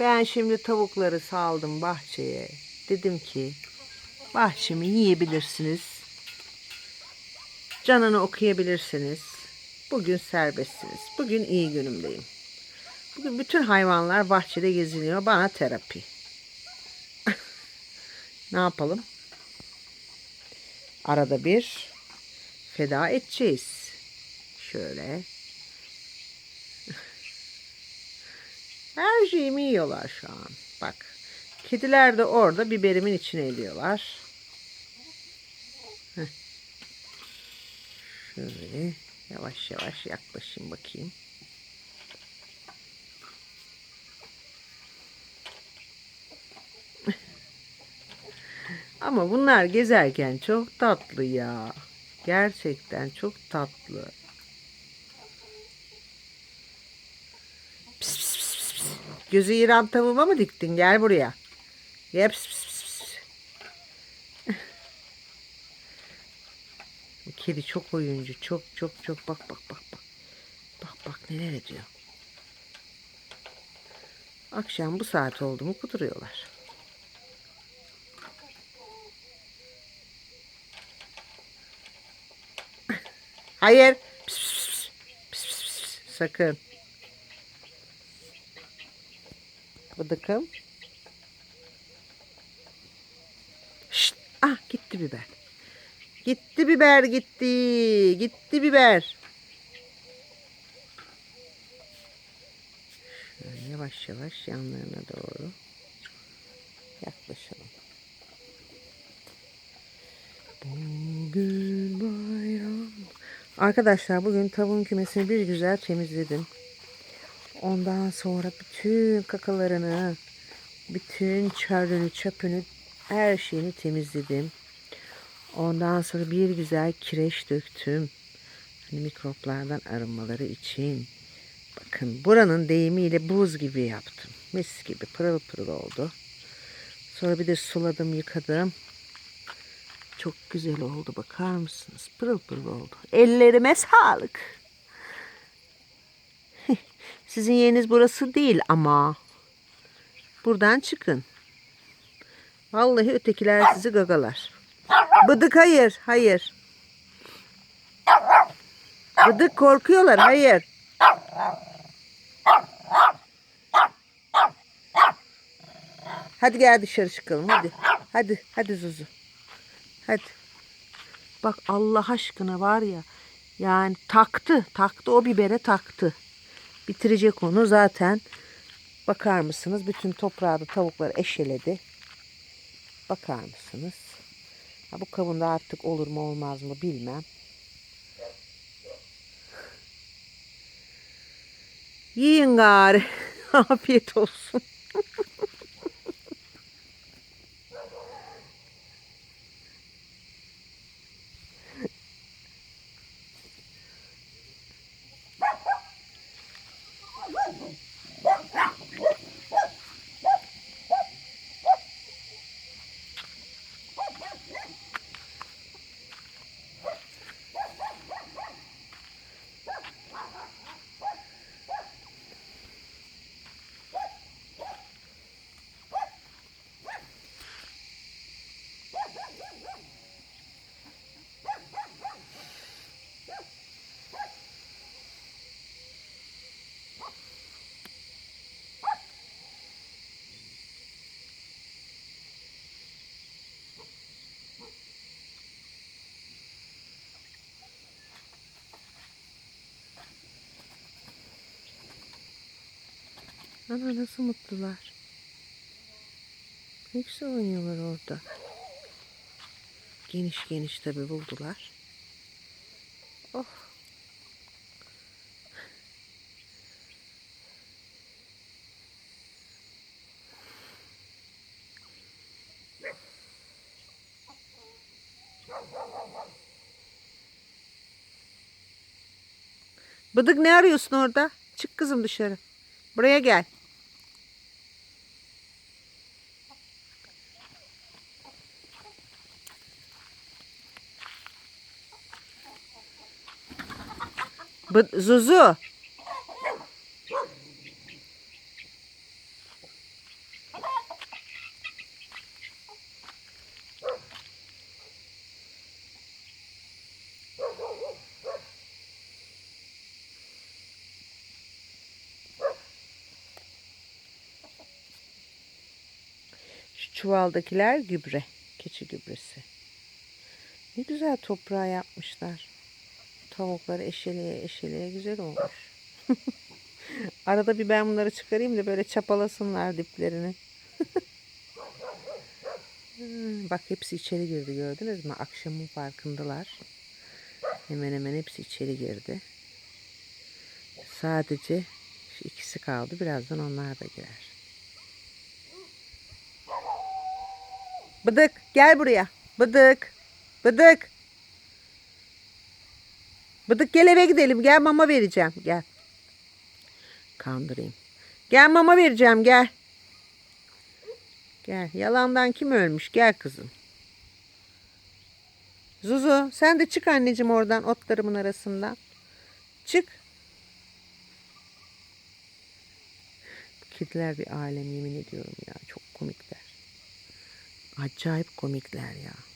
Ben şimdi tavukları saldım bahçeye. Dedim ki bahçemi yiyebilirsiniz. Canını okuyabilirsiniz. Bugün serbestsiniz. Bugün iyi günümdeyim. Bugün bütün hayvanlar bahçede geziniyor. Bana terapi. ne yapalım? Arada bir feda edeceğiz. Şöyle. Her şeyimi yiyorlar şu an. Bak. Kediler de orada biberimin içine ediyorlar. Şöyle yavaş yavaş yaklaşayım bakayım. Ama bunlar gezerken çok tatlı ya. Gerçekten çok tatlı. Pis pis pis pis pis. Gözü İran tavuğuma mı diktin? Gel buraya. Gel pis pis pis. Bu Kedi çok oyuncu. Çok çok çok. Bak bak bak bak. Bak bak neler ediyor. Akşam bu saat oldu mu kuduruyorlar. Hayır. Pis, pis. Pis, pis, pis, pis. Sakın. Bıdıkım. Şşt. Ah gitti biber. Gitti biber gitti. Gitti biber. Şöyle yavaş yavaş yanlarına doğru yaklaşalım. Bugün bayram. Arkadaşlar bugün tavuğun kümesini bir güzel temizledim. Ondan sonra bütün kakalarını, bütün çarını, çöpünü, her şeyini temizledim. Ondan sonra bir güzel kireç döktüm. Hani mikroplardan arınmaları için. Bakın buranın deyimiyle buz gibi yaptım. Mis gibi pırıl pırıl oldu. Sonra bir de suladım, yıkadım. Çok güzel oldu bakar mısınız? Pırıl pırıl oldu. Ellerime sağlık. Sizin yeriniz burası değil ama. Buradan çıkın. Vallahi ötekiler sizi gagalar. Bıdık hayır, hayır. Bıdık korkuyorlar, hayır. Hadi gel dışarı çıkalım hadi. Hadi, hadi Zuzu. Hadi. Bak Allah aşkına var ya. Yani taktı. Taktı o bibere taktı. Bitirecek onu zaten. Bakar mısınız? Bütün toprağı da tavuklar eşeledi. Bakar mısınız? Ha, bu kavunda artık olur mu olmaz mı bilmem. Yiyin gari. Afiyet olsun. Ana nasıl mutlular. Ne güzel oynuyorlar orada. Geniş geniş tabi buldular. Oh. Bıdık ne arıyorsun orada? Çık kızım dışarı. Buraya gel. B Zuzu. Şu çuvaldakiler gübre. Keçi gübresi. Ne güzel toprağı yapmışlar. Tavukları eşeleye eşeleye güzel olmuş. Arada bir ben bunları çıkarayım da böyle çapalasınlar diplerini. Bak hepsi içeri girdi gördünüz mü? Akşamın farkındalar. Hemen hemen hepsi içeri girdi. Sadece şu ikisi kaldı. Birazdan onlar da girer. Bıdık gel buraya. Bıdık. Bıdık. Bıdık gel eve gidelim. Gel mama vereceğim. Gel. Kandırayım. Gel mama vereceğim gel. Gel. Yalandan kim ölmüş? Gel kızım. Zuzu sen de çık anneciğim oradan otlarımın arasından. Çık. Kediler bir alem yemin ediyorum ya. Çok komikler. Acayip komikler ya.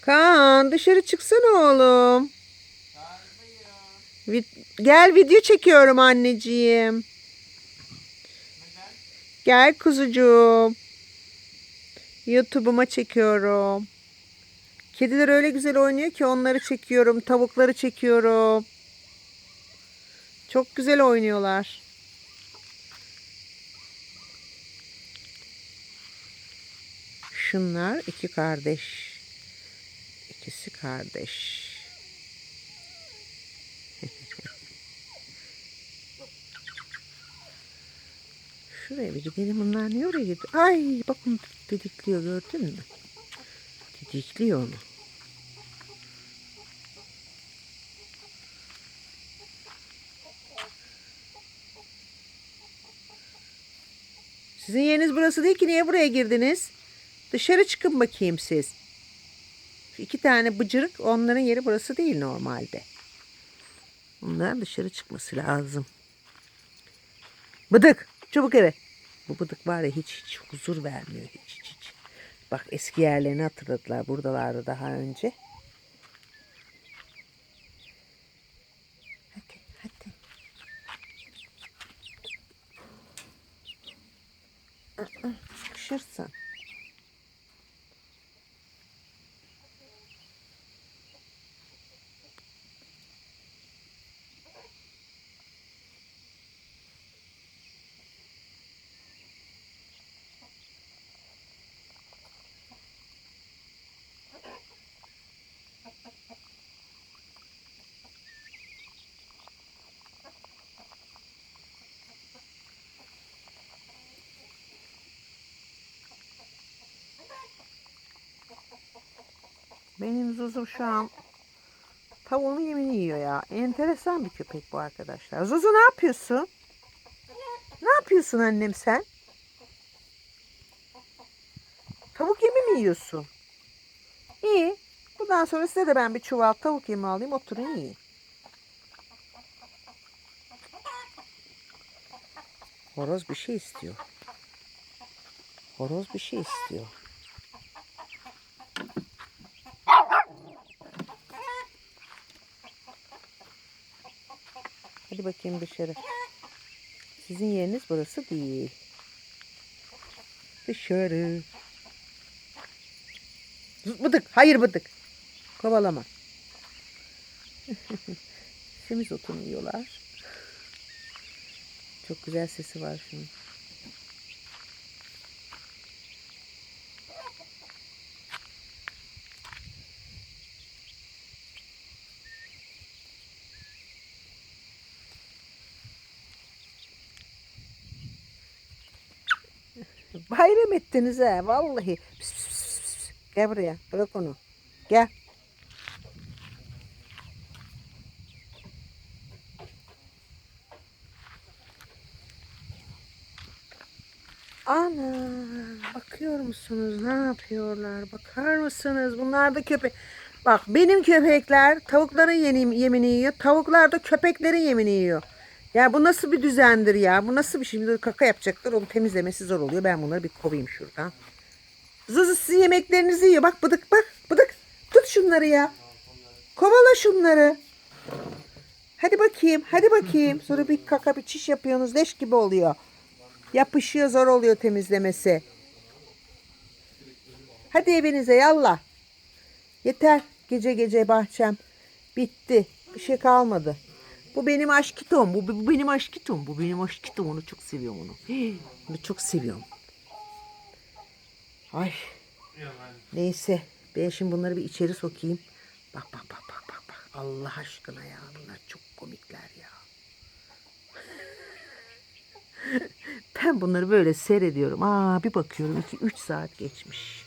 Kaan dışarı çıksana oğlum. Vi- Gel video çekiyorum anneciğim. Gel kuzucuğum. YouTube'uma çekiyorum. Kediler öyle güzel oynuyor ki onları çekiyorum. Tavukları çekiyorum. Çok güzel oynuyorlar. Şunlar iki kardeş. İkisi kardeş. Şuraya bir gidelim. Bunlar niye oraya gidiyor? Ay bak onu didikliyor gördün mü? Didikliyor onu. Sizin yeriniz burası değil ki niye buraya girdiniz? Dışarı çıkın bakayım siz. Şu iki tane bıcırık onların yeri burası değil normalde. Onların dışarı çıkması lazım. Bıdık çabuk eve. Bu bıdık var ya hiç hiç huzur vermiyor hiç hiç hiç. Bak eski yerlerini hatırladılar buradalardı daha önce. Hadi hadi. Aa, Benim Zuzu şu an tavuğun yemini yiyor ya. Enteresan bir köpek bu arkadaşlar. Zuzu ne yapıyorsun? Ne yapıyorsun annem sen? Tavuk yemi mi yiyorsun? İyi. Bundan sonra size de ben bir çuval tavuk yemi alayım oturun yiyin. Horoz bir şey istiyor. Horoz bir şey istiyor. Hadi bakayım dışarı. Sizin yeriniz burası değil. Dışarı. Bıdık. Hayır bıdık. Kovalama. Semiz otunu yiyorlar. Çok güzel sesi var şunun. Bayram ettiniz ha vallahi. Pis, pis, pis, pis. Gel buraya bırak onu. Gel. Ana bakıyor musunuz ne yapıyorlar bakar mısınız bunlar da köpek bak benim köpekler tavukların yemini yiyor tavuklar da köpeklerin yemini yiyor Ya bu nasıl bir düzendir ya? Bu nasıl bir şey? Şimdi kaka yapacaklar. Onu temizlemesi zor oluyor. Ben bunları bir kovayım şuradan. Zızı sizin yemeklerinizi yiyor. Bak bıdık bak bıdık. Tut şunları ya. Kovala şunları. Hadi bakayım. Hadi bakayım. Sonra bir kaka bir çiş yapıyorsunuz. Leş gibi oluyor. Yapışıyor zor oluyor temizlemesi. Hadi evinize yallah. Yeter. Gece gece bahçem. Bitti. Bir şey kalmadı. Bu benim aşkitom. Bu, bu benim aşkitom. Bu benim aşkitom. Onu çok seviyorum onu. Hii, Onu çok seviyorum. Ay. Neyse. Ben şimdi bunları bir içeri sokayım. Bak bak bak bak bak bak. Allah aşkına ya. Bunlar çok komikler ya. Ben bunları böyle seyrediyorum. Aa bir bakıyorum 2-3 saat geçmiş.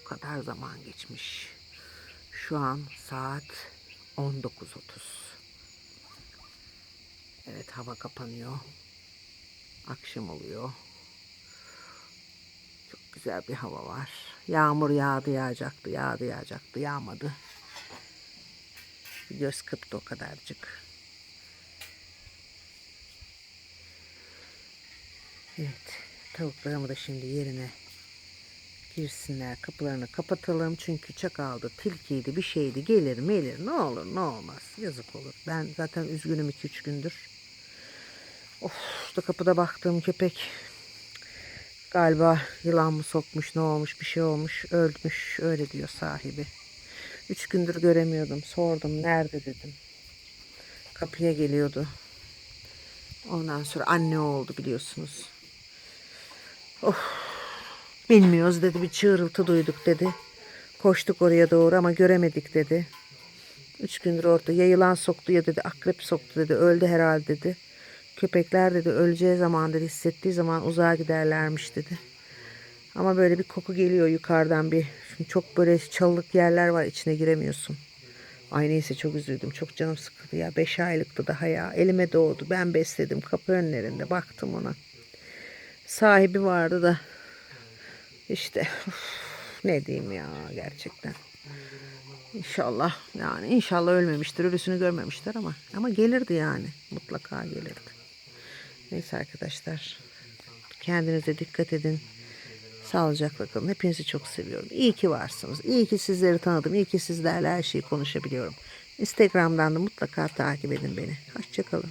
Bu kadar zaman geçmiş. Şu an saat 19.30. Evet hava kapanıyor. Akşam oluyor. Çok güzel bir hava var. Yağmur yağdı yağacaktı, yağdı yağacaktı, yağmadı. Bir göz kırptı o kadarcık. Evet, tavuklarımı da şimdi yerine girsinler. Kapılarını kapatalım. Çünkü çakaldı, tilkiydi, bir şeydi. Gelir melir ne olur ne olmaz. Yazık olur. Ben zaten üzgünüm 2-3 gündür. Of işte kapıda baktığım köpek galiba yılan mı sokmuş ne olmuş bir şey olmuş ölmüş öyle diyor sahibi. Üç gündür göremiyordum. Sordum nerede dedim. Kapıya geliyordu. Ondan sonra anne oldu biliyorsunuz. Of Bilmiyoruz dedi bir çığırıltı duyduk dedi. Koştuk oraya doğru ama göremedik dedi. Üç gündür orada ya yılan soktu ya dedi akrep soktu dedi öldü herhalde dedi. Köpekler dedi öleceği zaman dedi hissettiği zaman uzağa giderlermiş dedi. Ama böyle bir koku geliyor yukarıdan bir. Şimdi çok böyle çalılık yerler var içine giremiyorsun. Ay neyse çok üzüldüm. Çok canım sıkıldı ya. Beş aylıktı daha ya. Elime doğdu. Ben besledim kapı önlerinde. Baktım ona. Sahibi vardı da işte uf, ne diyeyim ya gerçekten. İnşallah yani inşallah ölmemiştir. Ölüsünü görmemişler ama ama gelirdi yani. Mutlaka gelirdi. Neyse arkadaşlar. Kendinize dikkat edin. Sağlıcakla kalın. Hepinizi çok seviyorum. İyi ki varsınız. İyi ki sizleri tanıdım. İyi ki sizlerle her şeyi konuşabiliyorum. Instagram'dan da mutlaka takip edin beni. Hoşçakalın.